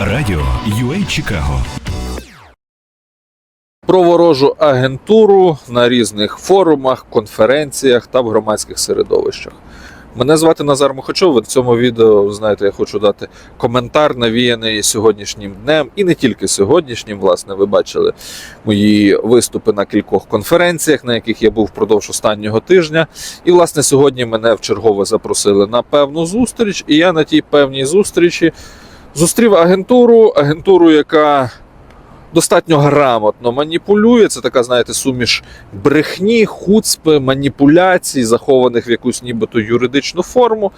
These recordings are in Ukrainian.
Радіо UA Чикаго про ворожу агентуру на різних форумах, конференціях та в громадських середовищах. Мене звати Назар Мухачов. В цьому відео, знаєте, я хочу дати коментар, навіяний сьогоднішнім днем, і не тільки сьогоднішнім. Власне, ви бачили мої виступи на кількох конференціях, на яких я був впродовж останнього тижня. І, власне, сьогодні мене вчергове запросили на певну зустріч, і я на тій певній зустрічі зустрів агентуру, агентуру, яка достатньо грамотно маніпулює. Це така, знаєте, суміш брехні, хуцпи, маніпуляцій, захованих в якусь нібито юридичну форму.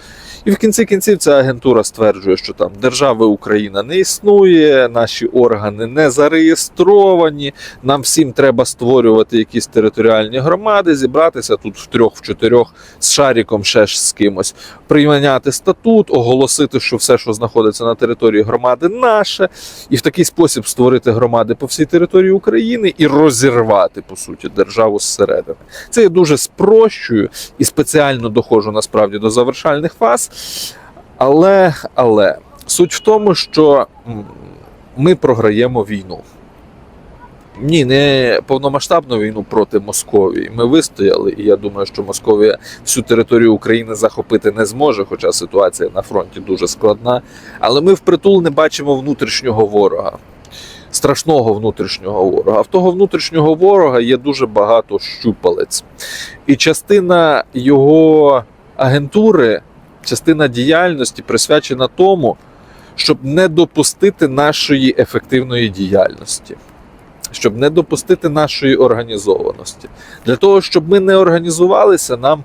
І в кінці кінців ця агентура стверджує, що там держави Україна не існує, наші органи не зареєстровані. Нам всім треба створювати якісь територіальні громади, зібратися тут в трьох, в чотирьох з шаріком, ще ж з кимось, прийняти статут, оголосити, що все, що знаходиться на території громади, наше, і в такий спосіб створити громади по всій території України і розірвати по суті державу зсередини. Це я дуже спрощую і спеціально доходжу насправді до завершальних фаз. Але, але суть в тому, що ми програємо війну. Ні, не повномасштабну війну проти Московії. Ми вистояли, і я думаю, що Московія всю територію України захопити не зможе, хоча ситуація на фронті дуже складна. Але ми впритул не бачимо внутрішнього ворога, страшного внутрішнього ворога. А в того внутрішнього ворога є дуже багато щупалець. І частина його агентури, частина діяльності присвячена тому, щоб не допустити нашої ефективної діяльності щоб не допустити нашої організованості. Для того, щоб ми не організувалися, нам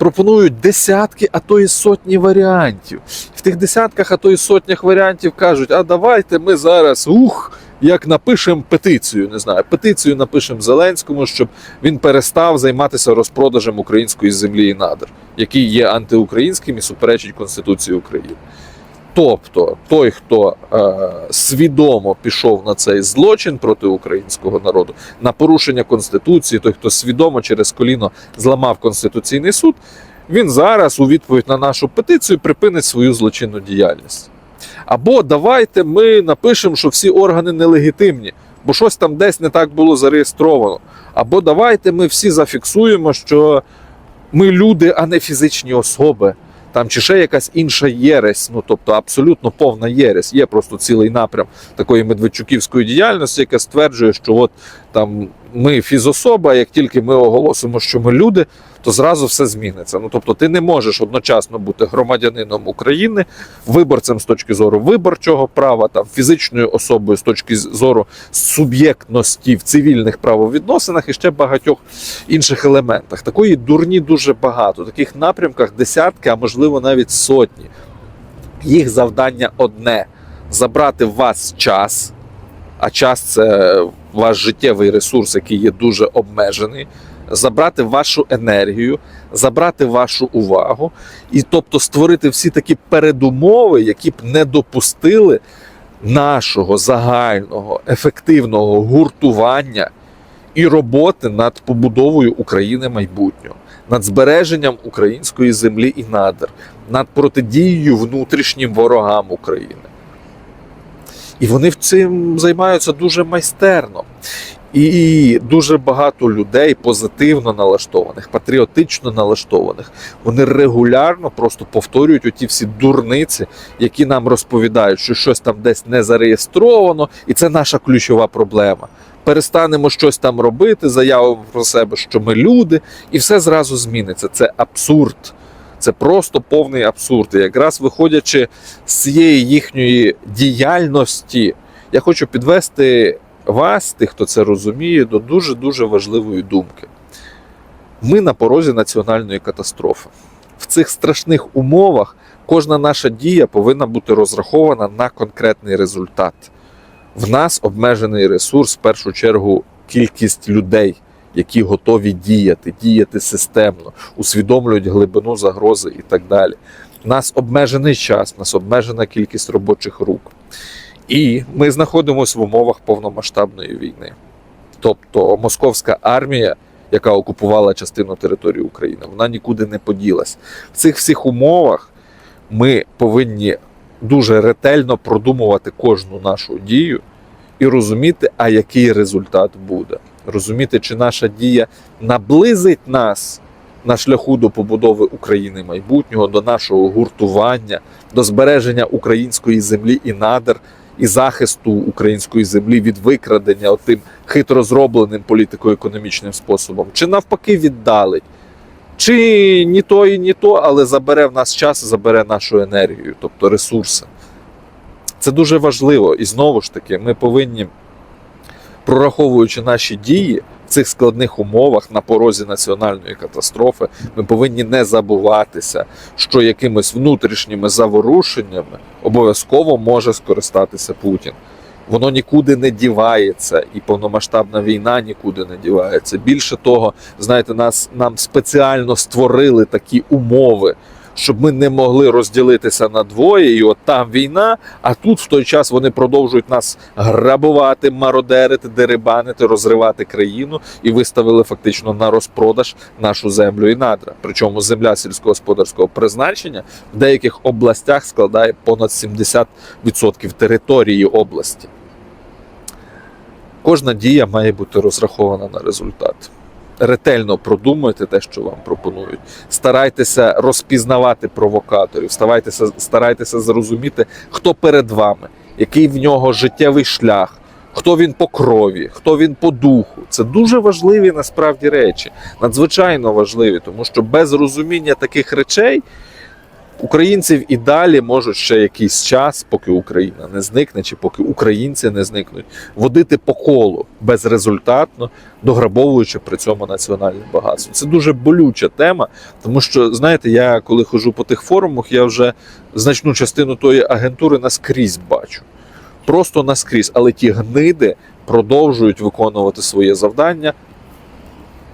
пропонують десятки, а то і сотні варіантів. В тих десятках, а то і сотнях варіантів кажуть: а давайте ми зараз ух. Як напишемо петицію, не знаю, петицію напишемо Зеленському, щоб він перестав займатися розпродажем української землі і надр, який є антиукраїнським і суперечить Конституції України. Тобто той, хто е, свідомо пішов на цей злочин проти українського народу, на порушення конституції, той, хто свідомо через коліно зламав конституційний суд, він зараз у відповідь на нашу петицію припинить свою злочинну діяльність. Або давайте ми напишемо, що всі органи нелегітимні, бо щось там десь не так було зареєстровано. Або давайте ми всі зафіксуємо, що ми люди, а не фізичні особи там чи ще якась інша єресь, ну тобто абсолютно повна єресь. Є просто цілий напрям такої медведчуківської діяльності, яка стверджує, що от там ми фізособа, як тільки ми оголосимо, що ми люди, то зразу все зміниться. Ну тобто, ти не можеш одночасно бути громадянином України, виборцем з точки зору виборчого права, там фізичною особою з точки зору суб'єктності в цивільних правовідносинах і ще багатьох інших елементах. Такої дурні дуже багато. Таких напрямках десятки, а можливо навіть сотні. Їх завдання одне: забрати в вас час, а час це ваш життєвий ресурс, який є дуже обмежений. Забрати вашу енергію, забрати вашу увагу, і тобто створити всі такі передумови, які б не допустили нашого загального ефективного гуртування і роботи над побудовою України майбутнього, над збереженням української землі і надр, над протидією внутрішнім ворогам України. І вони цим займаються дуже майстерно. І дуже багато людей позитивно налаштованих, патріотично налаштованих. Вони регулярно просто повторюють оті всі дурниці, які нам розповідають, що щось там десь не зареєстровано, і це наша ключова проблема. Перестанемо щось там робити, заявимо про себе, що ми люди, і все зразу зміниться. Це абсурд. Це просто повний абсурд. І якраз виходячи з цієї їхньої діяльності, я хочу підвести вас, тих, хто це розуміє, до дуже дуже важливої думки. Ми на порозі національної катастрофи. В цих страшних умовах кожна наша дія повинна бути розрахована на конкретний результат. В нас обмежений ресурс, в першу чергу, кількість людей, які готові діяти, діяти системно, усвідомлюють глибину загрози і так далі. У нас обмежений час, у нас обмежена кількість робочих рук. І ми знаходимося в умовах повномасштабної війни. Тобто московська армія, яка окупувала частину території України, вона нікуди не поділась. В цих всіх умовах ми повинні дуже ретельно продумувати кожну нашу дію і розуміти, а який результат буде. Розуміти, чи наша дія наблизить нас на шляху до побудови України майбутнього, до нашого гуртування, до збереження української землі і надр, і захисту української землі від викрадення тим хитро зробленим політико-економічним способом, чи навпаки віддалить. Чи ні то і ні то, але забере в нас час, забере нашу енергію, тобто ресурси. Це дуже важливо. І знову ж таки, ми повинні, прораховуючи наші дії в цих складних умовах на порозі національної катастрофи, ми повинні не забуватися, що якимись внутрішніми заворушеннями обов'язково може скористатися Путін. Воно нікуди не дівається, і повномасштабна війна нікуди не дівається. Більше того, знаєте, нас нам спеціально створили такі умови, щоб ми не могли розділитися на двоє, і от там війна, а тут в той час вони продовжують нас грабувати, мародерити, дерибанити, розривати країну і виставили фактично на розпродаж нашу землю і надра. Причому земля сільськогосподарського призначення в деяких областях складає понад 70% території області. Кожна дія має бути розрахована на результат. Ретельно продумуйте те, що вам пропонують. Старайтеся розпізнавати провокаторів, старайтеся, старайтеся зрозуміти, хто перед вами, який в нього життєвий шлях, хто він по крові, хто він по духу. Це дуже важливі насправді речі, надзвичайно важливі, тому що без розуміння таких речей українців і далі можуть ще якийсь час, поки Україна не зникне, чи поки українці не зникнуть, водити по колу безрезультатно, дограбовуючи при цьому національне багатство. Це дуже болюча тема, тому що знаєте, я коли ходжу по тих форумах, я вже значну частину тої агентури наскрізь бачу. Просто наскрізь, але ті гниди продовжують виконувати своє завдання.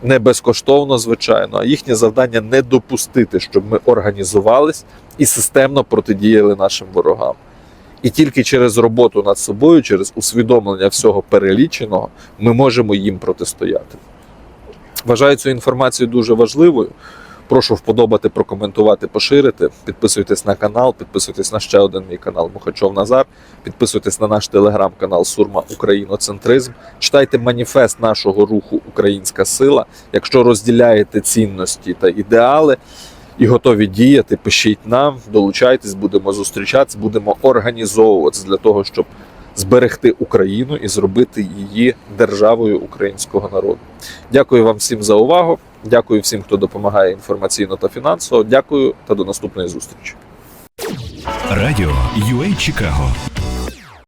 Не безкоштовно, звичайно, а їхнє завдання не допустити, щоб ми організувались і системно протидіяли нашим ворогам. І тільки через роботу над собою, через усвідомлення всього переліченого, ми можемо їм протистояти. Вважаю цю інформацію дуже важливою. Прошу вподобати, прокоментувати, поширити. Підписуйтесь на канал, підписуйтесь на ще один мій канал Мухачов Назар. Підписуйтесь на наш телеграм-канал Сурма Україноцентризм. Читайте маніфест нашого руху Українська сила. Якщо розділяєте цінності та ідеали і готові діяти, пишіть нам, долучайтесь, будемо зустрічатись, будемо організовуватись для того, щоб зберегти Україну і зробити її державою українського народу. Дякую вам всім за увагу. Дякую всім, хто допомагає інформаційно та фінансово. Дякую та до наступної зустрічі. Радіо UA Чикаго